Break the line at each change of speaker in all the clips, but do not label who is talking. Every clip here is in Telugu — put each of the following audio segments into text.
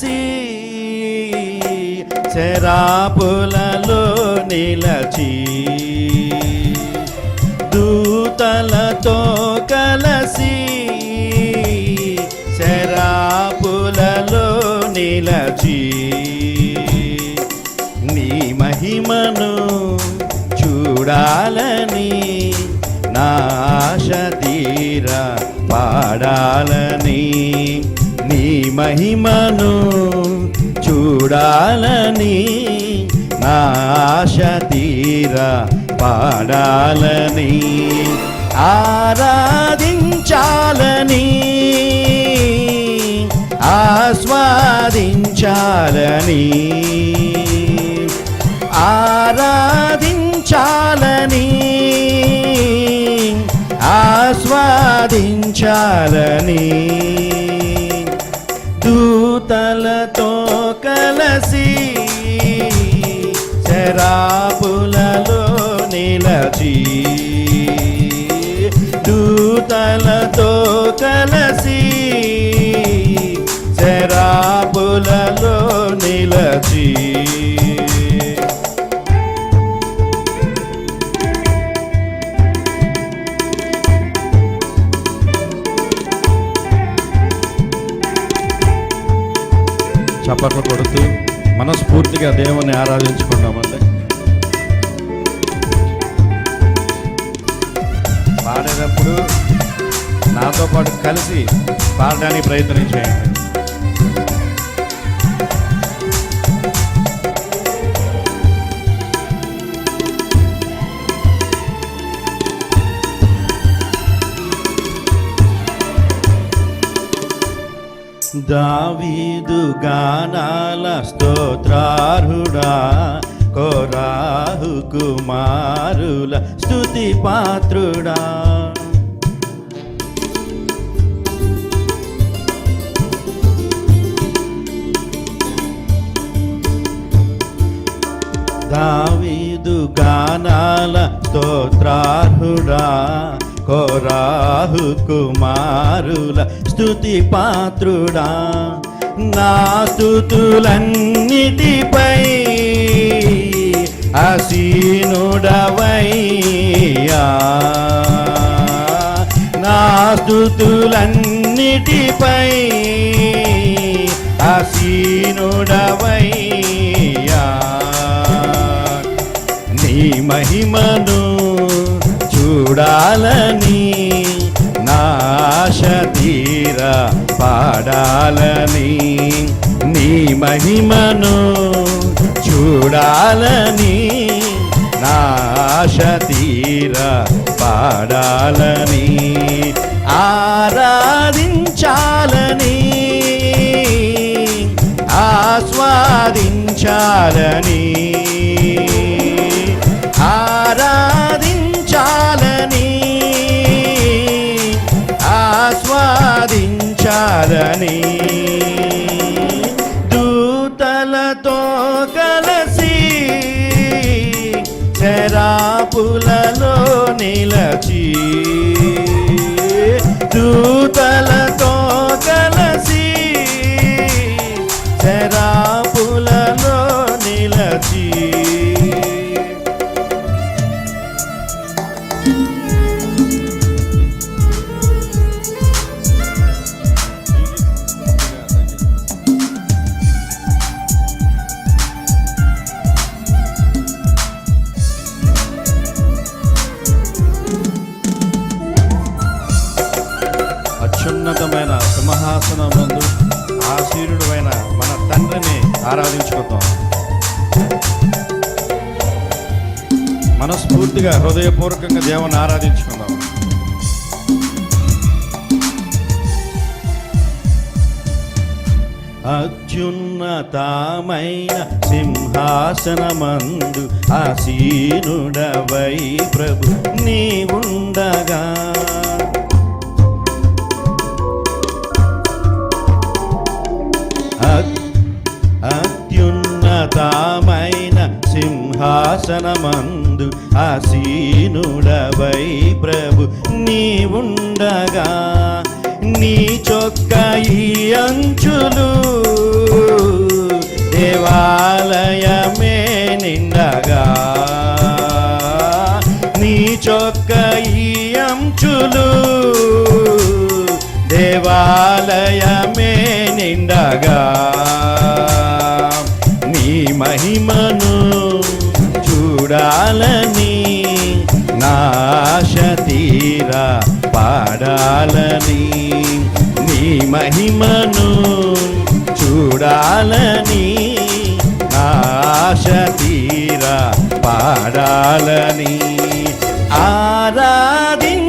దూతలతో శరాపులలో నిలచి దూతలతో కలసి శరాపులలో నిలచి నీ మహిమను చూడాలని నా ఆశ తీరా పాడాలని నీ మహిమను చూడాలని నా ఆశ తీరా పాడాలని ఆరాధించాలని ఆస్వాదించాలని ఆరాధించాలని ఆస్వాదించాలని. చప్పట్లు కొడుతూ మనస్ఫూర్తిగా దేవుని ఆరాధించుకున్నామండి పాడేటప్పుడు నాతో పాటు కలిసి పాడడానికి ప్రయత్నం చేయండి. దావీదు గానాల స్తోత్రార్హుడా కోరాహు కుమారుల స్థుతి పాత్రుడా. దావీదు గానాల స్తోత్రార్హుడా కోరాహు కుమారుల స్థుతి పాత్రుడా. నా స్థుతులన్నిటిపై అసీనుడవయ్యా నా స్థుతులన్నిటిపై అసీనుడవయ్యా నీ మహిమను చూడాలని నాశ తీర పాడాలని నీ మహిమను చూడాలని నాశ తీర పాడాలని ఆరాధించాలని ఆస్వాదించాలని. ఆస్వాదించాలని దూతలతో కలసి శరాపులలో నిలచి దూతలతో ఆరాధించుకుందాం. మనస్ఫూర్తిగా హృదయపూర్వకంగా దేవుని ఆరాధించుకుందాం. అత్యున్నతమైన సింహాసనమందు ఆసీనుడవై ప్రభు నీవుండగా. అత్యున్నతమైన సింహాసనమందు ఆసీనుడవై ప్రభు నీవుండగా నీ చొక్క ఈ అంచులు. దేవాలయమే నిండగా నీ చొక్క ఈ అంచులు. దేవాలయమే నిండగా చూడాలని నాశ తీరా పాడాలని నీ మహిమను చూడాలని నాశ తీరా పాడాలని ఆరాధించాలని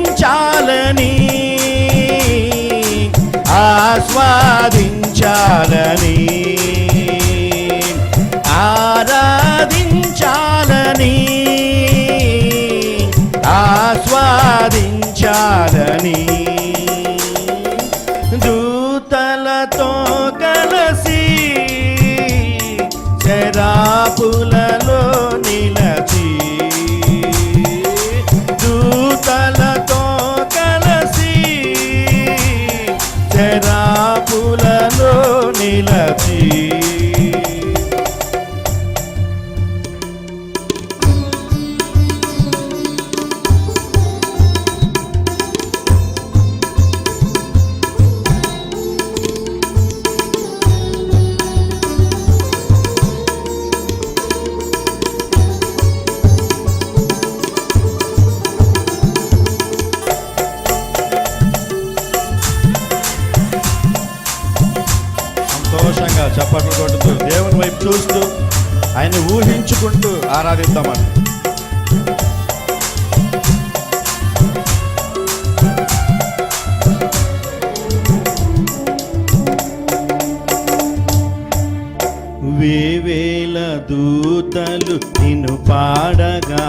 ఆస్వాదించాలని ఆ ఆస్వాదించాలని చూస్తూ ఆయన ఊహించుకుంటూ ఆరాధిద్దామని వేవేల దూతలు నిన్ను పాడగా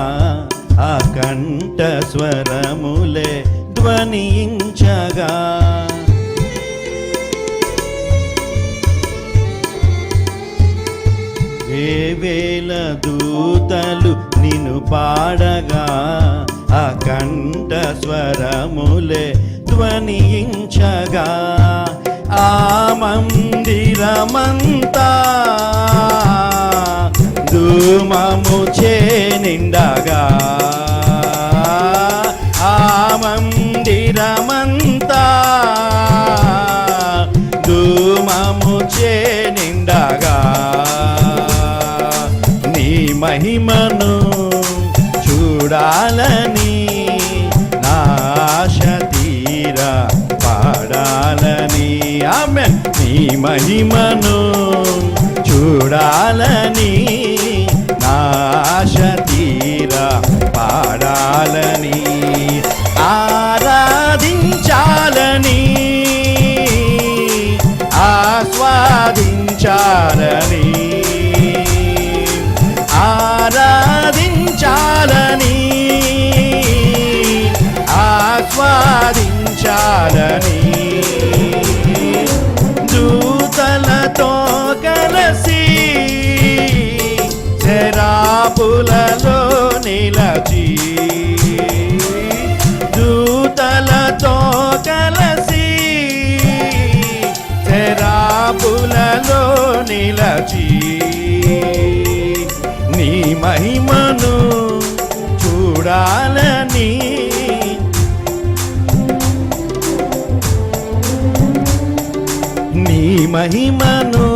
ఆ కంఠ స్వరములే ధ్వనించగా. వేల దూతలు నిన్ను పాడగా ఆ కంఠ స్వరములే ధ్వనించగా. ఆ మందిరమంతా ధూమము చే నిండా పాడాలని నాశ తీరా పాడాలని. ఆమె నీ మహిమను చూడాలని నాశ తీరా పాడాలని. ఆరాధించాలని ఆస్వాదించాలని. ఆరాధించాలని. ఆస్వాదించాలని దూతలతో కలసి శరాపులలో నిలచి దూతలతో కలసి శరాపులలో నిలచి నీ మహిమను చూడాలని మహిమను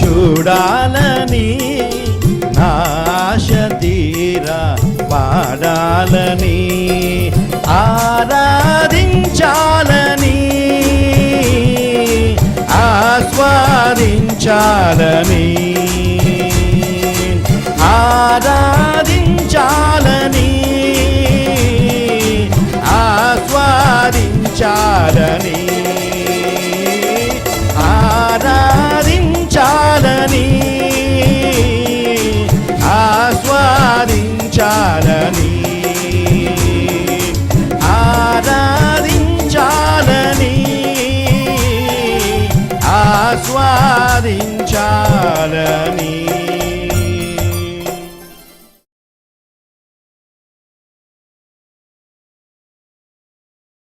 చూడాలని నాశ తీరా పాడాలని ఆరాధించాలని ఆస్వాదించాలని ఆస్వాదించాలని